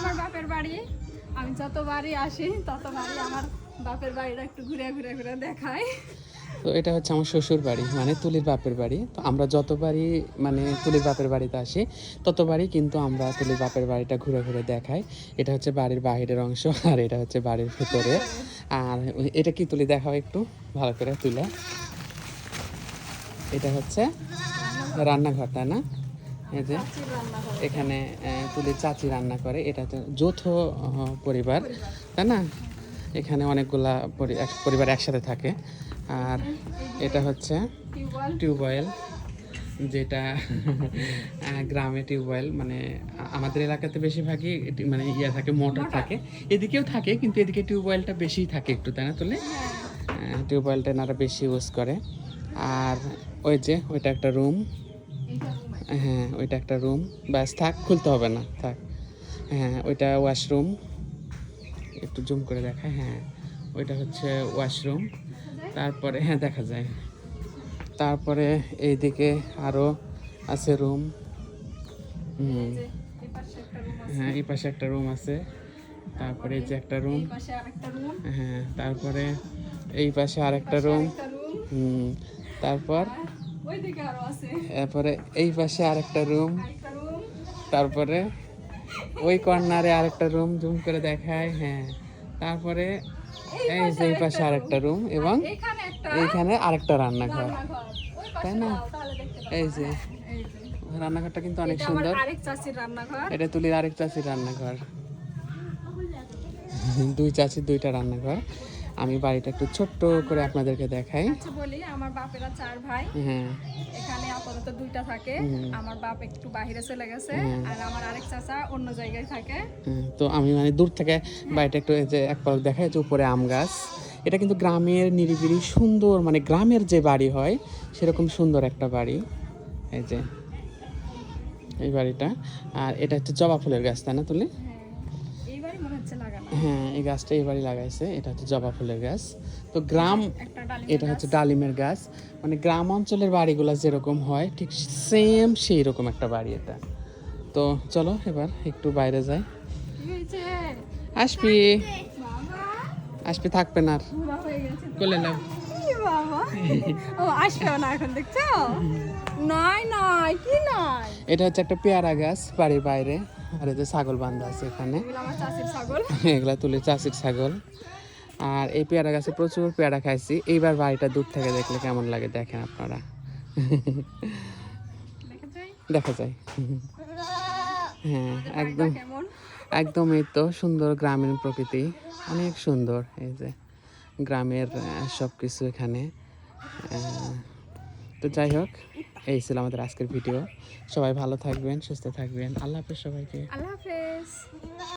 আমার বাপের বাড়ি। আমি যতবারই আসি, ততবারই আমার বাপের বাড়িটা একটু ঘুরে ঘুরে ঘুরে দেখায় তো এটা হচ্ছে আমার শ্বশুর বাড়ি মানে তুলির বাপের বাড়ি। তো আমরা যতবারই মানে তুলির বাপের বাড়িতে আসি, ততবারই কিন্তু আমরা তুলির বাপের বাড়িটা ঘুরে ঘুরে দেখাই। এটা হচ্ছে বাড়ির বাইরের অংশ, আর এটা হচ্ছে বাড়ির ভেতরে। আর এটা কি তুলি দেখাও একটু? ভালো করে তুলে। এটা হচ্ছে রান্নাঘরটা না? এই যে এখানে তুলির চাচি রান্না করে। এটা তো যৌথ পরিবার তাই না? এখানে অনেকগুলা পরি- এক- পরিবার একসাথে থাকে। আর এটা হচ্ছে টিউবওয়েল যেটা গ্রামে টিউবওয়েল মানে আমাদের এলাকাতে বেশিরভাগই মানে ইয়ে থাকে মোটর থাকে। এদিকেও থাকে কিন্তু এদিকে টিউবওয়েলটা বেশি থাকে একটু তাই না তুলে? টিউবওয়েলটা এনারা বেশি ইউজ করে। আর ওই যে ওইটা একটা রুম। হ্যাঁ ওইটা একটা রুম ব্যাস, থাক, খুলতে হবে না, থাক। হ্যাঁ ওইটা ওয়াশরুম একটু জুম করে দেখা হ্যাঁ। ওইটা হচ্ছে ওয়াশরুম তারপরে হ্যাঁ দেখা যায়। তারপরে এইদিকে আরও আছে রুম হুম। হ্যাঁ এই পাশে একটা রুম আছে। তারপরে যে একটা রুম হ্যাঁ তারপরে এই পাশে আরেকটা রুম হুম, তারপর তারপরে এই পাশে আরেকটা রুম তারপরে ওই কর্নারে আরেকটা রুম জুম করে দেখায় হ্যাঁ। তারপরে এই যে এই পাশে আরেকটা রুম এবং এইখানে আরেকটা রান্নাঘর। রান্নাঘর। তাই না? এই যে। রান্নাঘরটা কিন্তু অনেক সুন্দর। এটা তুলির আরেক চাচির রান্নাঘর। দুই চাষির দুইটা রান্নাঘর। আমি বাড়িটা একটু ছোট্ট করে আপনাদেরকে দেখাই। আচ্ছা বলি আমার বাপেরা চার ভাই। হ্যাঁ। এখানে আপাতত দুইটা থাকে। আমার বাপ একটু বাইরে চলে গেছে আর আমার আরেক চাচা অন্য জায়গায় থাকে। হ্যাঁ, তো আমি মানে দূর থেকে বাড়িটা একটু এই যে এক পলক দেখাই যে উপরে আম গাছ। এটা কিন্তু গ্রামের নিরিবিলি সুন্দর মানে গ্রামের যে বাড়ি হয় সেরকম সুন্দর একটা বাড়ি। এই যে এই বাড়িটা। আর এটা হচ্ছে জবা ফুলের গাছ তাই না তুলি? হ্যাঁ এই গাছটা এবারই লাগাইছে। এটা হচ্ছে জবা ফুলের গাছ। তো গ্রাম এটা হচ্ছে ডালিমের গাছ। মানে গ্রাম অঞ্চলের বাড়িগুলো যেরকম হয় ঠিক সেম সেই রকম একটা বাড়ি এটা। তো চলো এবার একটু বাইরে যাই। আসবি আসবি থাকবে না আর। কোলে নাও। বাবা। ও আসবেও না এখন দেখছ? নয় নয় কি নয় এটা হচ্ছে একটা পেয়ারা গাছ বাড়ির বাইরে আর এই যে ছাগল বান্ধা আছে এখানে। এগুলো তুলে চাষির ছাগল। আর এই পেয়ারা গাছে প্রচুর পেয়ারা খাইছি। এইবার বাড়িটা দূর থেকে দেখলে কেমন লাগে দেখেন আপনারা। দেখা যায়? হ্যাঁ একদম একদম এই তো সুন্দর গ্রামীণ প্রকৃতি। অনেক সুন্দর এই যে। গ্রামের সব কিছু এখানে। তো যাই হোক, এই ছিল আমাদের আজকের ভিডিও। সবাই ভালো থাকবেন, সুস্থ থাকবেন। আল্লাহ হাফেজ সবাইকে। আল্লাহ হাফেজ।